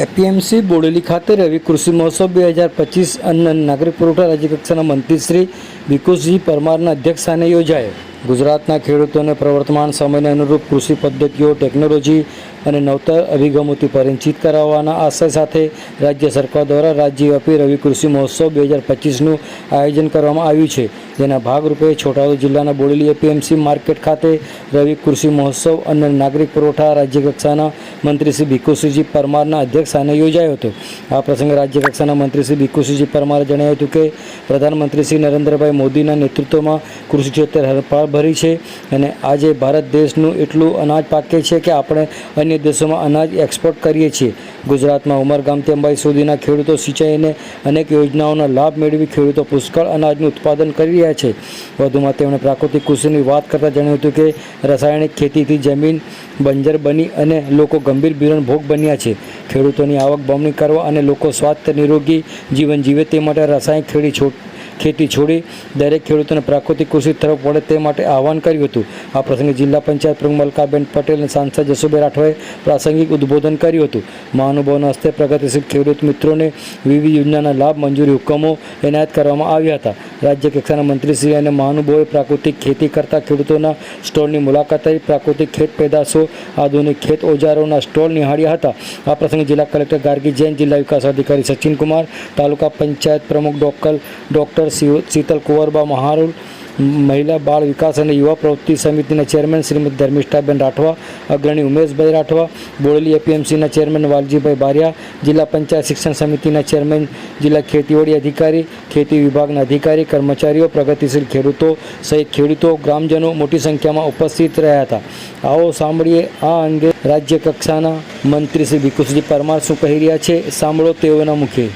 APMC Bodeli ખાતે રવિ કૃષિ મહોત્સવ બે હજાર પચીસ અન્ન નાગરિક પુરવઠા રાજ્ય કક્ષાના મંત્રી શ્રી વિકુસજી પરમારના અધ્યક્ષસ્થાને યોજાયો. ગુજરાતના ખેડૂતોને પ્રવર્તમાન સમયને અનુરૂપ કૃષિ પદ્ધતિઓ, ટેકનોલોજી અને નવતર અભિગમોથી પરિચિત કરાવવાના આશય સાથે રાજ્ય સરકાર દ્વારા રાજ્યવ્યાપી રવિ કૃષિ મહોત્સવ બે હજાર પચીસનું આયોજન કરવામાં આવ્યું છે. જેના ભાગરૂપે છોટાઉદ જિલ્લાના બોડેલી એપીએમસી માર્કેટ ખાતે રવિ કૃષિ મહોત્સવ અને નાગરિક પુરવઠા રાજ્ય કક્ષાના મંત્રી શ્રી ભીખુસિંહજી પરમારના અધ્યક્ષસ્થાને યોજાયો હતો. આ પ્રસંગે રાજ્યકક્ષાના મંત્રી શ્રી ભીખુસિંહજી પરમારે જણાવ્યું હતું કે, પ્રધાનમંત્રી શ્રી નરેન્દ્રભાઈ મોદીના નેતૃત્વમાં કૃષિ ક્ષેત્રે હરપાળ ભરી છે અને આજે ભારત દેશનું એટલું અનાજ પાકે છે કે આપણે અન્ય દેશોમાં અનાજ એક્સપોર્ટ કરીએ છીએ. ગુજરાતમાં ઉમરગામથી અંબાઈ સુધીના ખેડૂતો સિંચાઈને અનેક યોજનાઓનો લાભ મેળવી ખેડૂતો પુષ્કળ અનાજનું ઉત્પાદન કરી રહ્યા છે. વધુમાં તેમણે પ્રાકૃતિક કૃષિની વાત કરતાં જણાવ્યું હતું કે રાસાયણિક ખેતીથી જમીન બંજર બની અને લોકો ગંભીર બિરણ ભોગ બન્યા છે. ખેડૂતોની આવક બમણી કરવા અને લોકો સ્વાસ્થ્ય નિરોગી જીવન જીવે તે માટે રાસાયણિક ખેડી છોડ ખેતી છોડી દરેક ખેડૂતોને પ્રાકૃતિક કૃષિ તરફ વળે તે માટે આહવાન કર્યું હતું. આ પ્રસંગે જિલ્લા પંચાયત પ્રમુખ મલકાબેન પટેલ અને સાંસદ જસુબેન રાઠવાએ પ્રાસંગિક ઉદ્બોધન કર્યું હતું. મહાનુભાવના હસ્તે પ્રગતિશીલ ખેડૂત મિત્રોને વિવિધ યોજનાના લાભ, મંજૂરી હુકમો એનાયત કરવામાં આવ્યા હતા. રાજ્ય કક્ષાના મંત્રીશ્રી અને મહાનુભાવોએ પ્રાકૃતિક ખેતી કરતા ખેડૂતોના સ્ટોલની મુલાકાત લઈ પ્રાકૃતિક ખેત પેદાશો, આધુનિક ખેત ઓજારોના સ્ટોલ નિહાળ્યા હતા. આ પ્રસંગે જિલ્લા કલેક્ટર ગાર્ગી જૈન, જિલ્લા વિકાસ અધિકારી સચિન કુમાર, તાલુકા પંચાયત પ્રમુખ ડોક્ટર ડોક્ટર શીતલ કુંવરબા મહારુલ મહિલા બાળ વિકાસ અને યુવા પ્રવૃત્તિ સમિતિના ચેરમેન શ્રીમતી ધર્મિષ્ઠાબેન રાઠવા, અગ્રણી ઉમેશભાઈ રાઠવા, બોડેલી એપીએમસીના ચેરમેન વાલજીભાઈ બારિયા, જિલ્લા પંચાયત શિક્ષણ સમિતિના ચેરમેન, જિલ્લા ખેતીવાડી અધિકારી, ખેતી વિભાગના અધિકારી, કર્મચારીઓ, પ્રગતિશીલ ખેડૂતો સહિત ખેડૂતો, ગ્રામજનો મોટી સંખ્યામાં ઉપસ્થિત રહ્યા હતા. આવો સાંભળીએ આ અંગે રાજ્ય કક્ષાના મંત્રી શ્રી ભીખુસિંહ પરમાર શું કહી રહ્યા છે, સાંભળો તેઓના મુખે.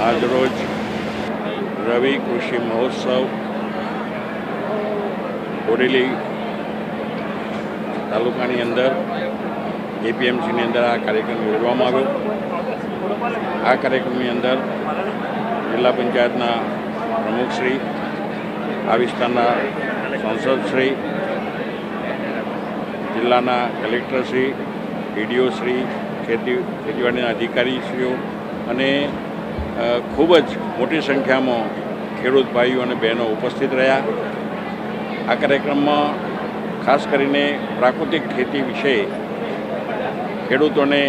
આજરોજ રવિ કૃષિ મહોત્સવ બોડેલી તાલુકાની અંદર એપીએમસીની અંદર આ કાર્યક્રમ યોજવામાં આવ્યો. આ કાર્યક્રમની અંદર જિલ્લા પંચાયતના પ્રમુખશ્રી આ વિસ્તારના સાંસદશ્રી જિલ્લાના કલેક્ટરશ્રી ડીડીઓશ્રી ખેતી ખેતીવાડીના અધિકારીશ્રીઓ અને ખૂબ જ મોટી સંખ્યામાં ખેડૂત ભાઈઓ અને બહેનો ઉપસ્થિત રહ્યા. આ કાર્યક્રમમાં ખાસ કરીને પ્રાકૃતિક ખેતી વિશે ખેડૂતોને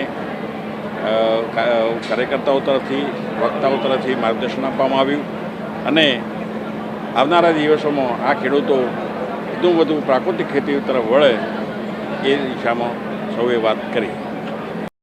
કાર્યકર્તાઓ તરફથી, વક્તાઓ તરફથી માર્ગદર્શન આપવામાં આવ્યું અને આવનારા દિવસોમાં આ ખેડૂતો વધુ વધુ પ્રાકૃતિક ખેતી તરફ વળે એ દિશામાં સૌએ વાત કરી.